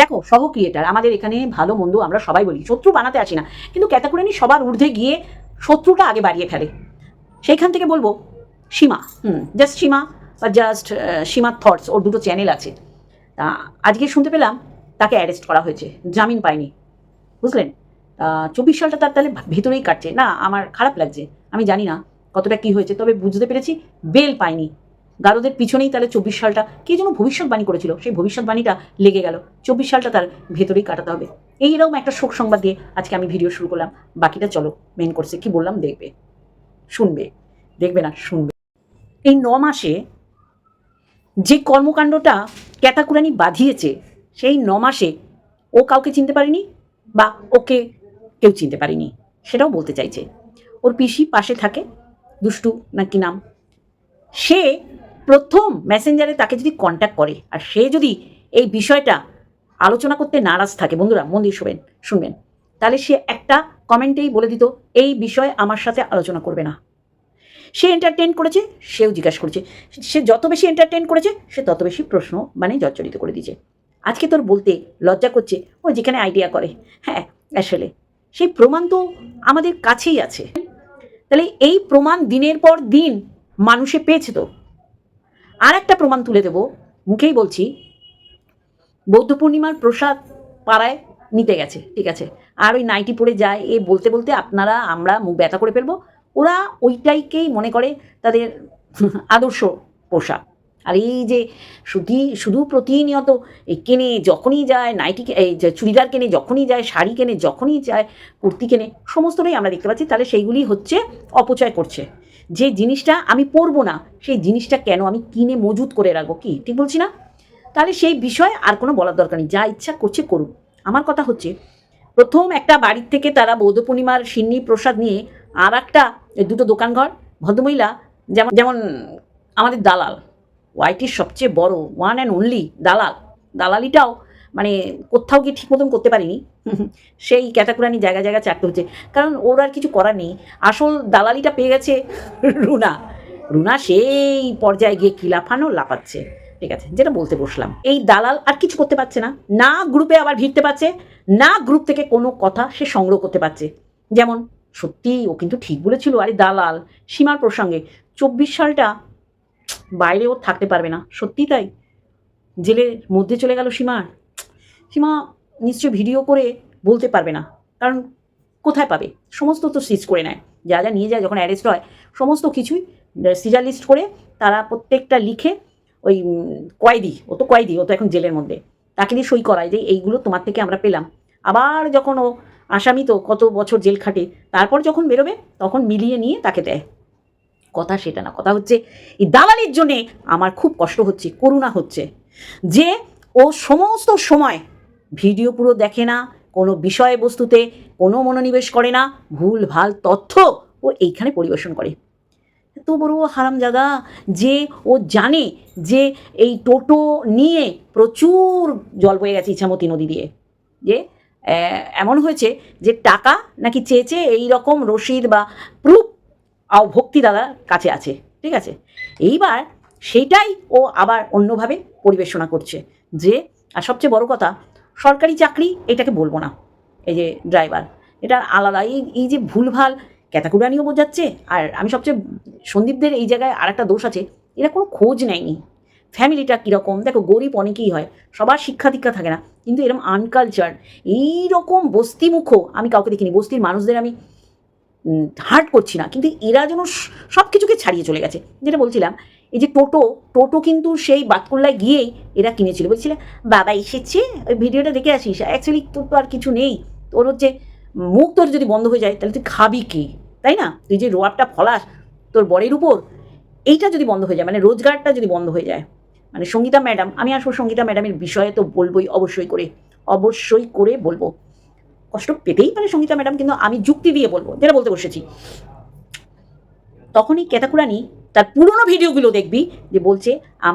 দেখো, সহ ক্রিয়েটার আমাদের এখানে ভালো, মন্দ আমরা সবাই বলি, শত্রু বানাতে আসি না। কিন্তু ক্যাতাকুরানি সবার ঊর্ধ্বে গিয়ে শত্রুটা আগে বাড়িয়ে ফেলে। সেইখান থেকে বলব, সীমা, হুম জাস্ট সীমা বা জাস্ট সীমা থটস ওর দুটো চ্যানেল আছে। তা আজকে শুনতে পেলাম, তাকে অ্যারেস্ট করা হয়েছে, জামিন পায়নি। বুঝলেন? চব্বিশ সালটা তার তাহলে ভেতরেই কাটছে। না, আমার খারাপ লাগছে, আমি জানি না কতটা কি হয়েছে, তবে বুঝতে পেরেছি বেল পায়নি। গারদের পিছনেই তাহলে চব্বিশ সালটা কে যেন ভবিষ্যৎবাণী করেছিল, সেই ভবিষ্যৎবাণীটা লেগে গেল। চব্বিশ সালটা তার ভেতরেই কাটাতে হবে। এইরকম একটা শোক সংবাদ দিয়ে আজকে আমি ভিডিও শুরু করলাম। বাকিটা চলো মেন কোর্সে কি বললাম দেখবে। শুনবে, দেখবে না, শুনবে। এই ন মাসে যে কর্মকাণ্ডটা ক্যাতাকুরানি বাঁধিয়েছে, সেই ন মাসে ও কাউকে চিনতে পারেনি বা ওকে কেউ চিনতে পারেনি, সেটাও বলতে চাইছে। ওর পিসি পাশে থাকে, দুষ্টু নাকি নাম? সে প্রথম মেসেঞ্জারে তাকে যদি কন্ট্যাক্ট করে, আর সে যদি এই বিষয়টা আলোচনা করতে নারাজ থাকে, বন্ধুরা, মন দিয়ে শুনবেন শুনবেন, তাহলে সে একটা কমেন্টেই বলে দিত, এই বিষয়ে আমার সাথে আলোচনা করবে না। সে এন্টারটেন করেছে, সেও জিজ্ঞাসা করেছে, সে যত বেশি এন্টারটেন করেছে, সে তত বেশি প্রশ্ন মানে জর্জরিত করে দিয়েছে। আজকে তোর বলতে লজ্জা করছে, ও যেখানে আইডিয়া করে হ্যাঁ আসলে, সেই প্রমাণ তো আমাদের কাছেই আছে। তাহলে এই প্রমাণ দিনের পর দিন মানুষে পেয়েছে তো? আর একটা প্রমাণ তুলে দেব। মুখেই বলছি, বৌদ্ধ পূর্ণিমার প্রসাদ পাড়ায় নিতে গেছে, ঠিক আছে? আর ওই নাইটি পরে যায়, এ বলতে বলতে আপনারা, আমরা মুখ ব্যথা করে ফেলব। ওরা ওইটাইকেই মনে করে তাদের আদর্শ পোশাক আর এই যে শুধু শুধু প্রতিনিয়ত এই কেনে যখনই যায়, নাইটি এই চুড়িদার কেনে যখনই যায়, শাড়ি কেনে যখনই যায়, কুর্তি কেনে, সমস্তটাই আমরা দেখতে পাচ্ছি। তাহলে সেইগুলি হচ্ছে অপচয় করছে। যে জিনিসটা আমি পরবো না, সেই জিনিসটা কেন আমি কিনে মজুত করে রাখব কি? ঠিক বলছি না? তাহলে সেই বিষয়ে আর কোনো বলার দরকার নেই, যা ইচ্ছা করছে করুক। আমার কথা হচ্ছে, প্রথম একটা বাড়ির থেকে তারা বৌদ্ধ পূর্ণিমার সিন্নি প্রসাদ নিয়ে আর একটা দুটো দোকানঘর ভদ্রমহিলা যেমন যেমন আমাদের দালাল ওয়াইটির সবচেয়ে বড় ওয়ান অ্যান্ড অনলি দালাল। দালালিটাও মানে কোথাও গিয়ে ঠিক মতন করতে পারিনি। সেই ক্যাতাকুরানি জায়গা জায়গা চাটতে হচ্ছে। কারণ ওর আর কিছু করার নেই। আসল দালালিটা পেয়ে গেছে রুনা। রুনা সেই পর্যায়ে গিয়ে কি লাফানো, লাফাচ্ছে। ঠিক আছে, যেটা বলতে বসলাম। এই দালাল আর কিছু করতে পারছে না। না গ্রুপে আবার ভিড়তে পারছে। না গ্রুপ থেকে কোনো কথা সে সংগ্রহ করতে পারছে। যেমন, সত্যি, ও কিন্তু ঠিক বলেছিল, আরে দালাল, সীমার প্রসঙ্গে। চব্বিশ সালটা বাইরে ও থাকতে পারবে না। সত্যি তাই? জেলের মধ্যে চলে গেল সীমার সীমা নিশ্চয় ভিডিও করে বলতে পারবে না। কারণ কোথায় পাবে? সমস্ত তো সিজ করে নেয়। যা যা নিয়ে যায় যখন অ্যারেস্ট হয়, সমস্ত কিছুই সিজার লিস্ট করে তারা প্রত্যেকটা লিখে ওই কয়েদি, ও তো কয়েদি, ও তো এখন জেলের মধ্যে, তাকে দিয়ে সই করায় যে এইগুলো তোমার থেকে আমরা পেলাম। আবার যখন ও আসামি তো কত বছর জেল খাটে, তারপর যখন বেরোবে, তখন মিলিয়ে নিয়ে তাকে দেয়। কথা সেটা না, কথা হচ্ছে, এই দালালির জন্যে আমার খুব কষ্ট হচ্ছে, করুণা হচ্ছে যে ও সমস্ত সময় ভিডিও পুরো দেখে না, কোনো বিষয়বস্তুতে কোনো মনোনিবেশ করে না, ভুল, ভালো তথ্য ও এইখানে পরিবেশন করে। এত বড় হারামজাদা যে ও জানে যে এই টোটো নিয়ে প্রচুর জল বয়ে গেছে ইছামতি নদী দিয়ে। যে এমন হয়েছে যে টাকা নাকি চেয়েছে এই রকম রসিদ বা প্রুফ আও ভক্তি দাদার কাছে আছে, ঠিক আছে? এইবার সেইটাই ও আবার অন্যভাবে পরিবেশনা করছে। যে, আর সবচেয়ে বড় কথা সরকারি চাকরি, এটাকে বলব না। এই যে ড্রাইভার এটা আলাদা। এই এই যে ভুলভাল ক্যাতাকুরানিও বোঝাচ্ছে, আর আমি সবচেয়ে সন্দীপদের এই জায়গায় আর একটা দোষ আছে, এরা কোনো খোঁজ নেয়নি। ফ্যামিলিটা কীরকম? দেখো, গরিব অনেকেই হয়, সবার শিক্ষা দীক্ষা থাকে না, কিন্তু এরকম আনকালচার এইরকম বস্তিমুখো, আমি কাউকে দেখিনি, বস্তির মানুষদের আমি হার্ট করছি না, কিন্তু এরা যেন সব কিছুকে ছাড়িয়ে চলে গেছে। যেটা বলছিলাম এই যে টোটো টোটো কিন্তু সেই বাতকুল্লায় গিয়েই এরা কিনেছিল। বলছিলে, বাবা এসেছে? ওই ভিডিওটা দেখে আসিস। অ্যাকচুয়ালি তোর তো আর কিছু নেই। তোর হচ্ছে মুখ তোর যদি বন্ধ হয়ে যায়, তাহলে তুই খাবি কি? তাই না? তুই যে রোয়াবটা ফলাস তোর বরের উপর, এইটা যদি বন্ধ হয়ে যায় মানে রোজগারটা যদি বন্ধ হয়ে যায়। মানে সঙ্গীতা ম্যাডাম, আমি আসব সঙ্গীতা ম্যাডামের বিষয়ে তো বলবোই অবশ্যই করে অবশ্যই করে বলব। কষ্ট পেতেই পারে সঙ্গীতা ম্যাডাম, কিন্তু আমি যুক্তি দিয়ে বলব, যেটা বলতে বসেছি। তখনই কেতাকুরানি তার পুরনো ভিডিওগুলো দেখবি যে বলছে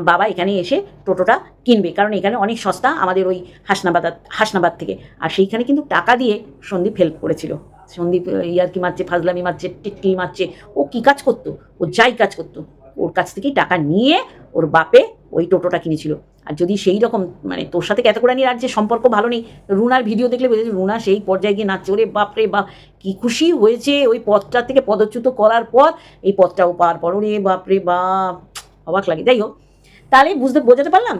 বাবা এখানে এসে টোটোটা কিনবে। কারণ এখানে অনেক সস্তা আমাদের ওই হাসনাবাদ হাসনাবাদ থেকে। আর সেইখানে কিন্তু টাকা দিয়ে সন্দীপ হেল্প করেছিল। সন্দীপ ইয়ারকি মারছে, ফাজলামি মারছে, টিটকি মারছে। ও কী কাজ করতো? ও যাই কাজ করতো। ওর কাছ থেকেই টাকা নিয়ে ওর বাপে ওই টোটোটা কিনেছিল। আর যদি সেই রকম মানে তোর সাথে ক্যাতাকুরানির আর যে সম্পর্ক ভালো নেই, রুনার ভিডিও দেখলে বুঝেছি রুনা সেই পর্যায়ে গিয়ে নাচছে। ওরে বাপরে বাপ, কি খুশি হয়েছে ওই পথটা থেকে পদচ্যুত করার পর, এই পথটাও পার পর। ওরে বাপরে বাপ, অবাক লাগে। যাই হোক, তাহলে বুঝতে, বোঝাতে পারলাম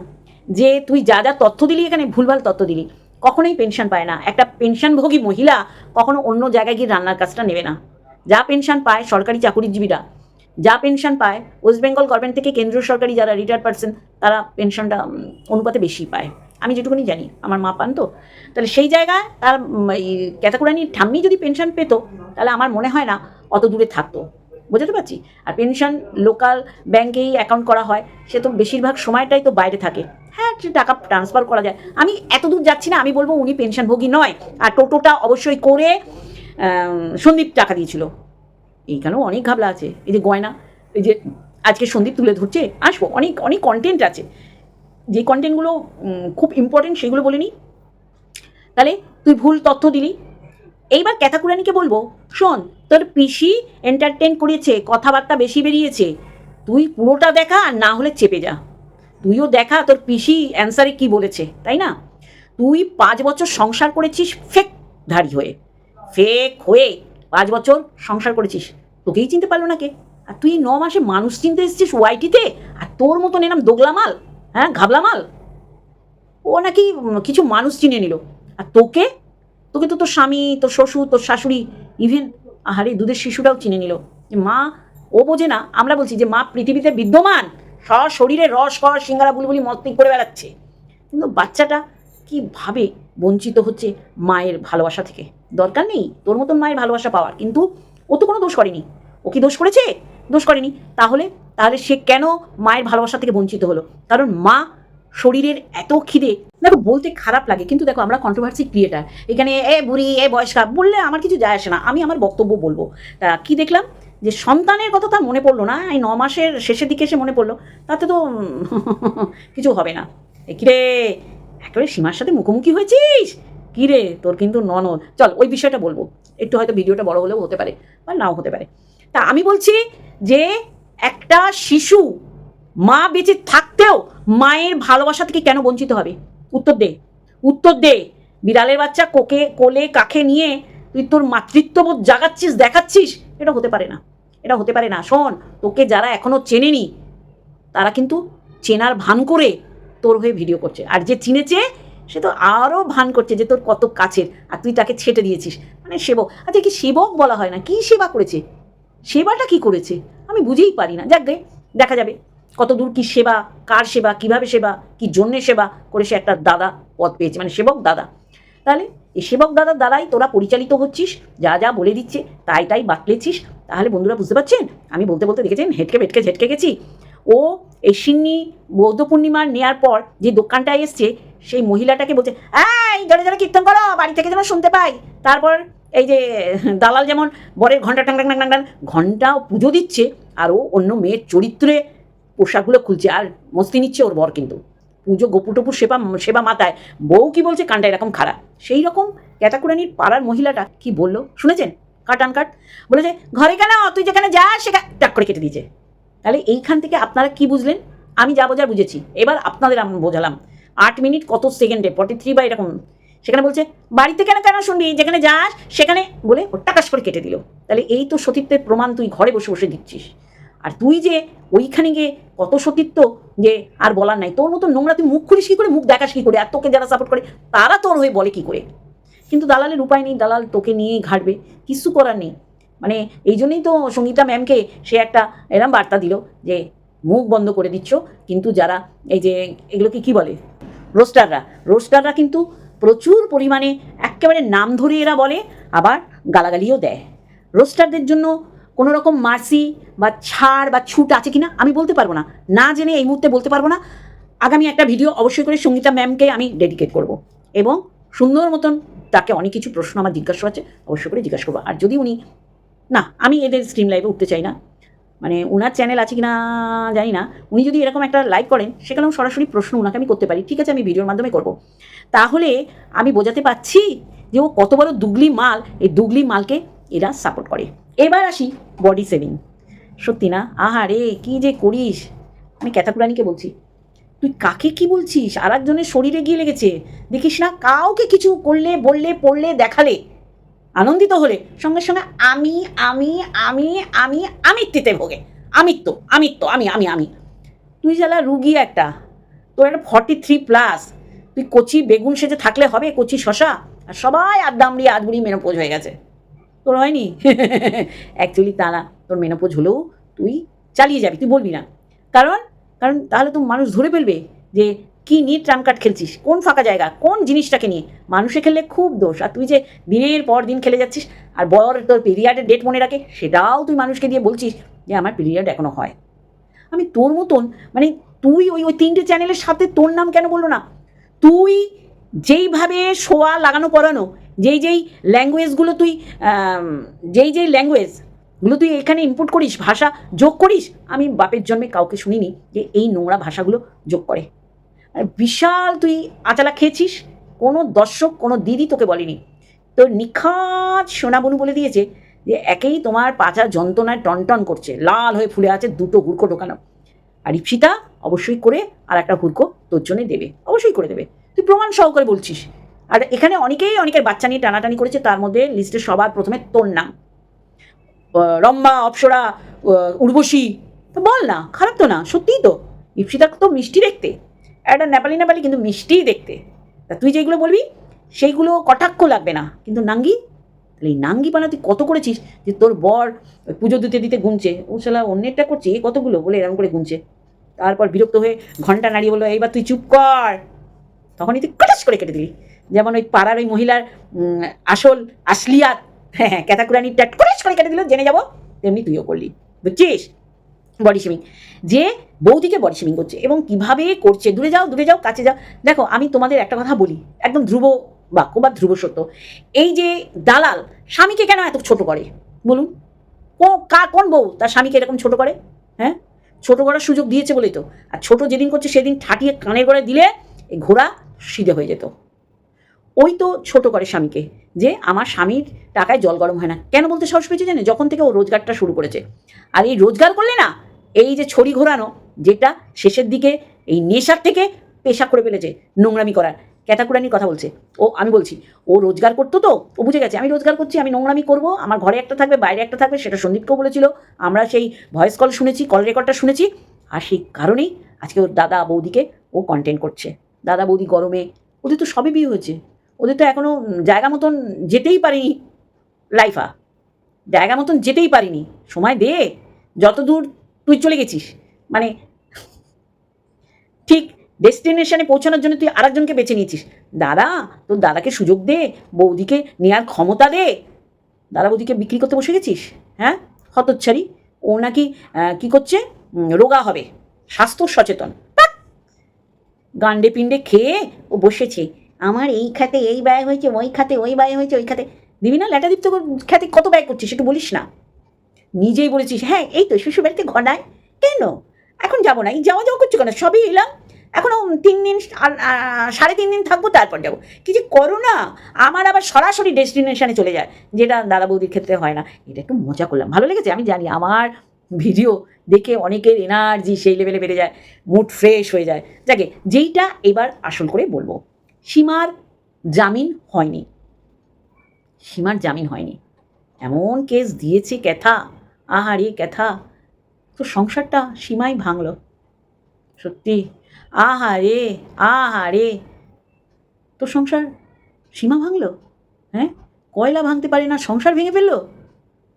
যে তুই যা যা তথ্য দিলি এখানে, ভুলভাল তথ্য দিলি, কখনোই পেনশন পায় না। একটা পেনশনভোগী মহিলা কখনো অন্য জায়গায় গিয়ে রান্নার কাজটা নেবে না। যা পেনশন পায় সরকারি চাকুরিজীবীরা যা পেনশন পায় ওয়েস্ট বেঙ্গল গভর্নমেন্ট থেকে কেন্দ্রীয় সরকারি যারা রিটায়ার্ড পার্সন তারা পেনশনটা অনুপাতে বেশি পায়। আমি যেটুকুনি জানি, আমার মা পান তো। তাহলে সেই জায়গায় তার ক্যাতাকুরানির ঠাম্মি যদি পেনশন পেতো, তাহলে আমার মনে হয় না অত দূরে থাকতো। বোঝাতে পারছি? আর পেনশন লোকাল ব্যাংকেই অ্যাকাউন্ট করা হয়, সে তো বেশিরভাগ সময়টাই তো বাইরে থাকে। হ্যাঁ টাকা ট্রান্সফার করা যায়। আমি এত দূর যাচ্ছি না, আমি বলব উনি পেনশনভোগী নয়। আর টোটোটা অবশ্যই করে সন্দীপ টাকা দিয়েছিল। এইখানেও অনেক ঘাবলা আছে। এই যে গয়না, এই যে আজকে সন্দীপ তুলে ধরছে, আসব, অনেক অনেক কন্টেন্ট আছে। যে কন্টেন্টগুলো খুব ইম্পর্টেন্ট সেগুলো বলে নিই তাহলে তুই ভুল তথ্য দিলি। এইবার ক্যাথাকুরানিকে বলব, শোন, তোর পিসি এন্টারটেন করেছে, কথাবার্তা বেশি বেরিয়েছে। তুই পুরোটা দেখা আর না হলে চেপে যা। তুইও দেখা তোর পিসি অ্যান্সারে কি বলেছে, তাই না? তুই পাঁচ বছর সংসার করেছিস ফেক ধারী হয়ে, ফেক হয়ে। পাঁচ বছর সংসার করেছিস, তোকেই চিনতে পারল না কে। আর তুই ন মাসে মানুষ চিনতে এসেছিস ওয়াইটিতে আর তোর মতন এরম দোগলা মাল হ্যাঁ ঘাবলা মাল? ও নাকি কিছু মানুষ চিনে নিল। আর তোকে? তোকে তো তোর স্বামী, তোর শ্বশুর, তোর শাশুড়ি ইভেন আহারে, দুধের শিশুটাও চিনে নিল। যে মা, ও বোঝে না, আমরা বলছি যে মা পৃথিবীতে বিদ্যমান শরীরে রস কর সিঙ্গারা, বুলবুলি মস্তি করে বেড়াচ্ছে। কিন্তু বাচ্চাটা কীভাবে বঞ্চিত হচ্ছে মায়ের ভালোবাসা থেকে? দরকার নেই, তোর মতন মায়ের ভালোবাসা পাওয়ার। কিন্তু ও তো কোনো দোষ করেনি। ও কি দোষ করেছে? দোষ করেনি। তাহলে তাহলে সে কেন মায়ের ভালোবাসা থেকে বঞ্চিত হলো? কারণ মা শরীরের এত খিদে। দেখো, বলতে খারাপ লাগে, কিন্তু দেখো আমরা কন্ট্রোভার্সি ক্রিয়েটার এখানে, এ বুড়ি, এ বয়স্কা, বললে আমার কিছু যায় আসে না। আমি আমার বক্তব্য বলব। তা কি দেখলাম? যে সন্তানের কথা তার মনে পড়ল না, এই ন মাসের শেষের দিকে এসে মনে পড়ল। তাতে তো কিছু হবে না। কিরে একেবারে সীমার সাথে মুখোমুখি হয়েছিস? কিরে তোর কিন্তু ননদ। চল, ওই বিষয়টা বলব। একটু হয়তো ভিডিওটা বড় হলেও হতে পারে বা নাও হতে পারে। তা আমি বলছি যে একটা শিশু মা বেঁচে থাকতেও মায়ের ভালোবাসা থেকে কেন বঞ্চিত হবে? উত্তর দে। উত্তর দে। বিড়ালের বাচ্চা কোকে, কোলে, কাখে নিয়ে তুই তোর মাতৃত্ববোধ জাগাচ্ছিস, দেখাচ্ছিস, এটা হতে পারে না। এটা হতে পারে না। শোন, তোকে যারা এখনও চেনেনি, তারা কিন্তু চেনার ভান করে তোর হয়ে ভিডিও করছে। আর যে চিনেছে, সে তো আরও ভান করছে যে তোর কত কাছের, আর তুই তাকে ছেটে দিয়েছিস। মানে সেবক। আচ্ছা কি সেবক বলা হয় না, কি সেবা করেছে? সেবাটা কি করেছে? আমি বুঝেই পারি না। যাক দেখা যাবে। কত দূর কি সেবা, কার সেবা, কীভাবে সেবা, কি জন্যে সেবা করে সে একটা দাদা পদ পেয়েছে মানে সেবক দাদা। তাহলে এই সেবক দাদার দ্বারাই তোরা পরিচালিত হচ্ছিস, যা যা বলে দিচ্ছে, তাই তাই বাতলেছিস। তাহলে বন্ধুরা বুঝতে পারছেন? আমি বলতে বলতে দেখেছেন, হেটকে বেটকে ঝেটকে গেছি। ও এই সিন্নি বৌদ্ধ পূর্ণিমার নেওয়ার পর যে দোকানটায় এসছে, সেই মহিলাটাকে বলছে, এই জোরে জোরে কীর্তন করো, বাড়ি থেকে যেন শুনতে পাই। তারপর এই যে দালাল যেমন বরের ঘণ্টা টাং টাং টাং ঘণ্টা পুজো দিচ্ছে, আর ও অন্য মেয়ের চরিত্রে পোশাকগুলো খুলছে, আর মস্তি নিচ্ছে ওর বর কিন্তু। পুজো গোপুটপুর সেবা সেবা মাথায়। বউ কি বলছে, কানটা এরকম খারাপ। সেই রকম ক্যাটাকুরানির পাড়ার মহিলাটা কি বলল? শুনেছেন? কাট আন কাট বলেছে, ঘরে কেন? তুই যেখানে যাস সেখানে টাক করে কেটে দিয়েছে। তাহলে এইখান থেকে আপনারা কি বুঝলেন? আমি যা বোঝার বুঝেছি। এবার আপনাদের আমি বোঝালাম। আট মিনিট কত সেকেন্ডে? ফর্টি থ্রি বা এরকম। সেখানে বলছে, বাড়িতে কেন কেন শুনবি? যেখানে যাস, সেখানে বলে ও টাকাস করে কেটে দিল। তাহলে এই তো সতীত্বের প্রমাণ তুই ঘরে বসে বসে দিচ্ছিস। আর তুই যে ওইখানে গিয়ে কত সতীত্ব যে আর বলার নাই, তোর মতো নোংরা তুই মুখ খুলিস কী করে? মুখ দেখাস কী করে? আর তোকে যারা সাপোর্ট করে, তারা তোর হয়ে বলে কী করে? কিন্তু দালালের উপায় নেই। দালাল তোকে নিয়েই ঘাটবে। কিছু করার নেই। মানে এই জন্যই তো সঙ্গীতা ম্যামকে সে একটা এরম বার্তা দিল যে, মুখ বন্ধ করে দিচ্ছ, কিন্তু যারা এই যে এগুলোকে কি বলে? রোস্টাররা। রোস্টাররা কিন্তু প্রচুর পরিমাণে একেবারে নাম ধরে এরা বলে, আবার গালাগালিও দেয়। রোস্টারদের জন্য কোনো রকম মার্সি বা ছাড় বা ছুট আছে কিনা আমি বলতে পারব না। না জেনে এই মুহূর্তে বলতে পারব না। আগামী একটা ভিডিও অবশ্যই করে সঙ্গীতা ম্যামকে আমি ডেডিকেট করব। এবং সুন্দর মতন তাকে অনেক কিছু প্রশ্ন আমার জিজ্ঞাসা আছে, অবশ্যই করে জিজ্ঞাসা করব। আর যদি উনি না, আমি এদের স্ট্রিম লাইভে উঠতে চাই না। মানে ওনার চ্যানেল আছে কি না জানি না। উনি যদি এরকম একটা লাইভ করেন, সেখানেও সরাসরি প্রশ্ন ওনাকে আমি করতে পারি। ঠিক আছে, আমি ভিডিওর মাধ্যমে করব। তাহলে আমি বোঝাতে পারছি যে ও কত বড় দুগলি মাল, এই দুগলি মালকে এরা সাপোর্ট করে। এবার আসি বডি সেভিং সত্যি না? আহা রে, কী যে করিস? আমি ক্যাথাকুরানিকে বলছি, তুই কাকে কি বলছিস? আর একজনের শরীরে গিয়ে লেগেছে। দেখিস না, কাউকে কিছু করলে, বললে, পড়লে, দেখালে। আনন্দিত হলে সঙ্গে সঙ্গে আমি আমি আমি আমি আমিত্বিতে ভোগে। আমিত্ব আমিত্ব, আমি আমি আমি। তুই জ্বালা রুগী একটা। তোর একটা ফর্টি থ্রি প্লাস তুই কচি বেগুন সেজে থাকলে হবে, কচি শশা। আর সবাই আড্ডামড়ি আদবুড়ি মেনোপোজ হয়ে গেছে। তোর হয়নি? অ্যাকচুয়ালি তা না তোর মেনোপোজ হলেও তুই চালিয়ে যাবি, তুই বলবি না। কারণ কারণ তাহলে তো মানুষ ধরে ফেলবে যে কি নিয়ে ট্রাম কার্ড খেলছিস? কোন ফাঁকা জায়গা? কোন জিনিসটাকে নিয়ে? মানুষে খেললে খুব দোষ। আর তুই যে দিনের পর দিন খেলে যাচ্ছিস, আর বর তোর পিরিয়ডের ডেট মনে রাখে, সেটাও তুই মানুষকে দিয়ে বলছিস যে, আমার পিরিয়ড এখনও হয়। আমি তোর মতন মানে তুই ওই ওই তিনটে চ্যানেলের সাথে তোর নাম কেন বলল না? তুই যেইভাবে শোয়া, লাগানো, পড়ানো, যেই যেই ল্যাঙ্গুয়েজগুলো তুই যেই যেই ল্যাঙ্গুয়েজগুলো তুই এখানে ইনপুট করিস, ভাষা যোগ করিস, আমি বাপের জন্মে কাউকে শুনিনি যে এই নোংরা ভাষাগুলো যোগ করে। বিশাল তুই আচালা খেয়েছিস? কোনো দর্শক, কোনো দিদি তোকে বলেনি। তোর নিখাত সোনাবনু বলে দিয়েছে যে একেই তোমার পাচা যন্ত্রণায় টনটন করছে, লাল হয়ে ফুলে আছে দুটো হুড়কো ঢোকানো। আর ইপসিতা অবশ্যই করে আর একটা হুড়কো তোর জন্যে দেবে, অবশ্যই করে দেবে। তুই প্রমাণ সহকারে বলছিস। আর এখানে অনেকেই, অনেকের বাচ্চা নিয়ে টানাটানি করেছে, তার মধ্যে লিস্টে সবার প্রথমে তোর নাম। রম্বা অপসরা উর্বশী, তো বল না, খারাপ তো না, সত্যিই তো। ইপসিতা তো মিষ্টি দেখতে। একটা নেপালি নেপালি কিন্তু মিষ্টিই দেখতে। তা তুই যেগুলো বলবি, সেইগুলো কটাক্ষ লাগবে না। কিন্তু নাঙ্গি, তাহলে এই নাঙ্গি পানা তুই কত করেছিস যে তোর বর পুজো দিতে দিতে গুনছে ও শালা অন্যেরটা করছে, এ কতগুলো? বলে এরকম করে গুনছে তারপর বিরক্ত হয়ে ঘণ্টা নাড়িয়ে বলল, এইবার তুই চুপ কর। তখনই তুই কটাস করে কেটে দিলি। যেমন ওই পাড়ার ওই মহিলার আসল আসলিয়াত হ্যাঁ হ্যাঁ ক্যাতাকুরানি ট্যাট কটাস করে কেটে দিল, জেনে যাব, তেমনি তুইও করলি। বুঝছিস? বডি শেমিং যে বৌদিকে বডি শেমিং করছে এবং কীভাবে করছে, দূরে যাও দূরে যাও, কাছে যাও। দেখো, আমি তোমাদের একটা কথা বলি, একদম ধ্রুব বাক্য বা ধ্রুব সত্য। এই যে দালাল, স্বামীকে কেন এত ছোট করে? বলুন। ও কার কোন বউ তার স্বামীকে এরকম ছোট করে? হ্যাঁ? ছোট করার সুযোগ দিয়েছে বলেই তো। আর ছোট যেদিন করছে সেদিন ঠাটিয়ে কানের করে দিলে এই ঘোড়া সিধে হয়ে যেত। ওই তো ছোট করে স্বামীকে, যে আমার স্বামীর টাকায় জল গরম হয় না। কেন বলতে সাহস পেয়েছে জানে? যখন থেকে ও রোজগারটা শুরু করেছে। আর এই রোজগার করলে না এই যে ছড়ি ঘোরানো, যেটা শেষের দিকে এই নেশার থেকে পেশা করে ফেলেছে নোংরামি করার। ক্যাতাকুরানির কথা বলছে। ও, আমি বলছি, ও রোজগার করতো তো? ও বুঝে গেছে, আমি রোজগার করছি, আমি নোংরামি করব, আমার ঘরে একটা থাকবে, বাইরে একটা থাকবে, সেটা সন্দীপকেও বলেছিল। আমরা সেই ভয়েস কল শুনেছি কল রেকর্ডটা শুনেছি, আর সেই কারণেই আজকে ওর দাদা বৌদিকে ও কন্টেন্ট করছে। দাদা বৌদি গরমে, ওদের তো সবই বিয়ে হয়েছে। ওদের তো এখনও জায়গা মতন যেতেই পারিনি লাইফা জায়গা মতন যেতেই পারিনি। সময় দে যত দূর তুই চলে গেছিস। মানে ঠিক ডেস্টিনেশনে পৌঁছানোর জন্য তুই আরেকজনকে বেছে নিয়েছিস। দাদা, তোর দাদাকে সুযোগ দে, বৌদিকে নেওয়ার ক্ষমতা দে। দাদা বৌদিকে বিক্রি করতে বসে গেছিস? হ্যাঁ? হতচ্ছারি ও নাকি কি করছে? রোগা হবে। স্বাস্থ্য সচেতন! গান্ডে পিণ্ডে খেয়ে ও বসেছে। আমার এই খাতে এই ব্যয় হয়েছে, ওই খাতে ওই ব্যয় হয়েছে, ওই খাতে। দিবি না ল্যাটাদীপ্ত খাতে কত ব্যয় করছিস? একটু বলিস না। নিজেই বলেছিস হ্যাঁ এই তো শ্বশুর বাড়িতে ঘনায় কেন? এখন যাব না। এই যাওয়া যাওয়া করছ কেন? সবই এলাম। এখনও তিন দিন সাড়ে তিন দিন থাকব, তারপর যাব। কি যে করো না আমার আবার সরাসরি ডেস্টিনেশনে চলে যায়, যেটা দাদা বৌদির ক্ষেত্রে হয় না। এটা একটু মজা করলাম। ভালো লেগেছে? আমি জানি আমার ভিডিও দেখে অনেকের এনার্জি সেই লেভেলে বেড়ে যায় মুড ফ্রেশ হয়ে যায়। যাকে যেইটা এবার আসল করে বলব, সীমার জামিন হয়নি। সীমার জামিন হয়নি। এমন কেস দিয়েছে ক্যাথা। আহারে ক্যাথা তো সংসারটা সীমাই ভাঙলো। সত্যি? আহারে আহারে। তোর সংসার সীমা ভাঙলো? হ্যাঁ? কয়লা ভাঙতে পারে না, সংসার ভেঙে ফেলল?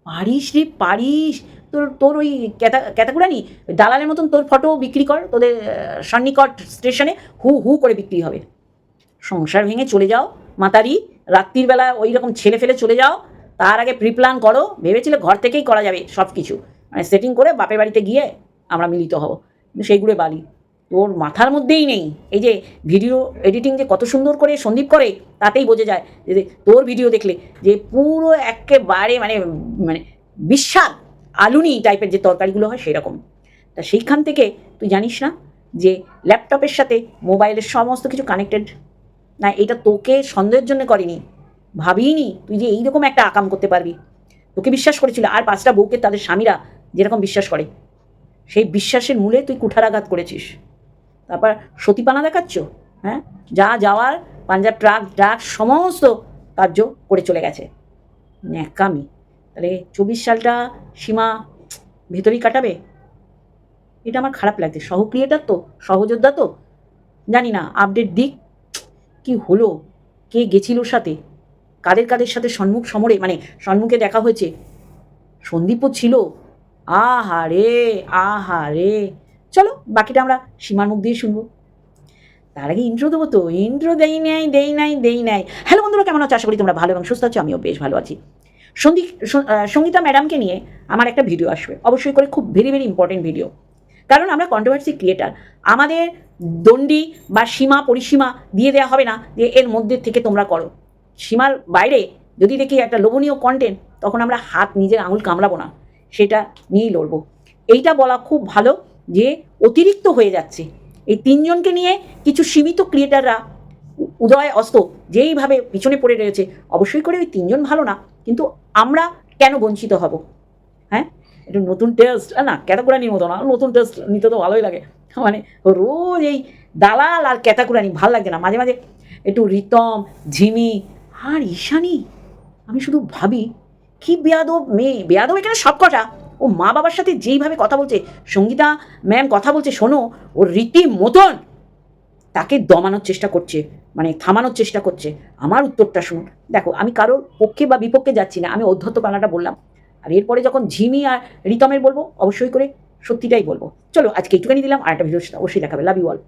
পারিস রে, পারিস। তোর তোর ওই ক্যাতা ক্যাতাকুরানি ওই দালালের মতন তোর ফটো বিক্রি কর, তোদের সন্নিকট স্টেশনে হু হু করে বিক্রি হবে। সংসার ভেঙে চলে যাও, মাতারি। রাত্রির বেলা ওই রকম ছেলে ফেলে চলে যাও তার আগে প্রিপ্ল্যান করো, ভেবেছিলে ঘর থেকেই করা যাবে সব কিছু মানে সেটিং করে বাপের বাড়িতে গিয়ে আমরা মিলিত হব। কিন্তু সেইগুলো বালি। তোর মাথার মধ্যেই নেই। এই যে ভিডিও এডিটিং যে কত সুন্দর করে সন্দীপ করে, তাতেই বোঝা যায় যে তোর ভিডিও দেখলে যে পুরো একেবারে মানে মানে বিস্বাদ, আলুনি টাইপের যে তরকারিগুলো হয় সেরকম। তা সেইখান থেকে তুই জানিস না যে ল্যাপটপের সাথে মোবাইলের সমস্ত কিছু কানেক্টেড না, এটা তোকে সন্দেহের জন্য করেনি। ভাবিনি তুই যে এইরকম একটা আকাম করতে পারবি। তোকে বিশ্বাস করেছিল। আর পাঁচটা বউকে তাদের স্বামীরা যেরকম বিশ্বাস করে। সেই বিশ্বাসের মূলে তুই কুঠারাঘাত করেছিস। তারপর সতীপানা দেখাচ্ছ? হ্যাঁ? যা যাওয়ার, পাঞ্জাব ট্রাক ট্রাক সমস্ত কার্য করে চলে গেছে। ন্যাকামি। তাহলে চব্বিশ সালটা সীমা ভেতরেই কাটাবে? এটা আমার খারাপ লাগছে। সহ ক্রিয়েটার তো? সহযোদ্ধা তো? জানি না। আপডেট দিক কি হলো? কে গেছিল সাথে? কাদের কাদের সাথে সম্মুখ সমরে মানে সম্মুখে দেখা হয়েছে? সন্দীপও ছিল? আহা রে আহা রে। চলো, বাকিটা আমরা সীমার মুখ দিয়ে শুনব। তার আগে ইন্দ্র দেবো তো। ইন্দ্র দেই নাই দেই নাই দেই নাই। হ্যালো বন্ধুরা, কেমন আছো? আশা করি তোমরা ভালো এবং সুস্থ আছো। আমিও বেশ ভালো আছি। সন্দীপ সঙ্গীতা ম্যাডামকে নিয়ে আমার একটা ভিডিও আসবে। অবশ্যই করে খুব ভেরি ভেরি ইম্পর্টেন্ট ভিডিও কারণ আমরা কন্ট্রোভার্সি ক্রিয়েটার আমাদের দণ্ডি বা সীমা, পরিসীমা দিয়ে দেওয়া হবে না যে এর মধ্যে থেকে তোমরা করো। সীমার বাইরে যদি দেখি একটা লোভনীয় কন্টেন্ট তখন আমরা হাত নিজের আঙুল কামড়াবো না। সেটা নিয়েই লড়বো। এইটা বলা খুব ভালো যে অতিরিক্ত হয়ে যাচ্ছে। এই তিনজনকে নিয়ে কিছু সীমিত ক্রিয়েটাররা উদয় অস্ত, যেইভাবে পিছনে পড়ে রয়েছে, অবশ্যই করে ওই তিনজন ভালো না, কিন্তু আমরা কেন বঞ্চিত হব? হ্যাঁ? একটু নতুন টেস্ট না ক্যাতাকুরানির মতো না, নতুন টেস্ট নিতে তো ভালোই লাগে। মানে রোজ এই দালাল আর ক্যাতাকুরানি ভালো লাগছে না। মাঝে মাঝে একটু রিতম, ঝিমি আর ঈশানি? আমি শুধু ভাবি, কি বেয়াদব মেয়ে। বেয়াদব এখানে সব কটা ও মা বাবার সাথে যেইভাবে কথা বলছে, সঙ্গীতা ম্যাম কথা বলছে, শোনো ওর রীতি মতন তাকে দমানোর চেষ্টা করছে মানে থামানোর চেষ্টা করছে। আমার উত্তরটা শুনুন দেখো, আমি কারোর পক্ষে বা বিপক্ষে যাচ্ছি না। আমি অধ্যত্ত পালাটা বললাম। আর এরপরে যখন ঝিমি আর রিতমের বলব, অবশ্যই করে সত্যিটাই বলব। চলো, আজকে একটুখানি দিলাম আর একটা ভিডিও অবশ্যই দেখাবে। Love you all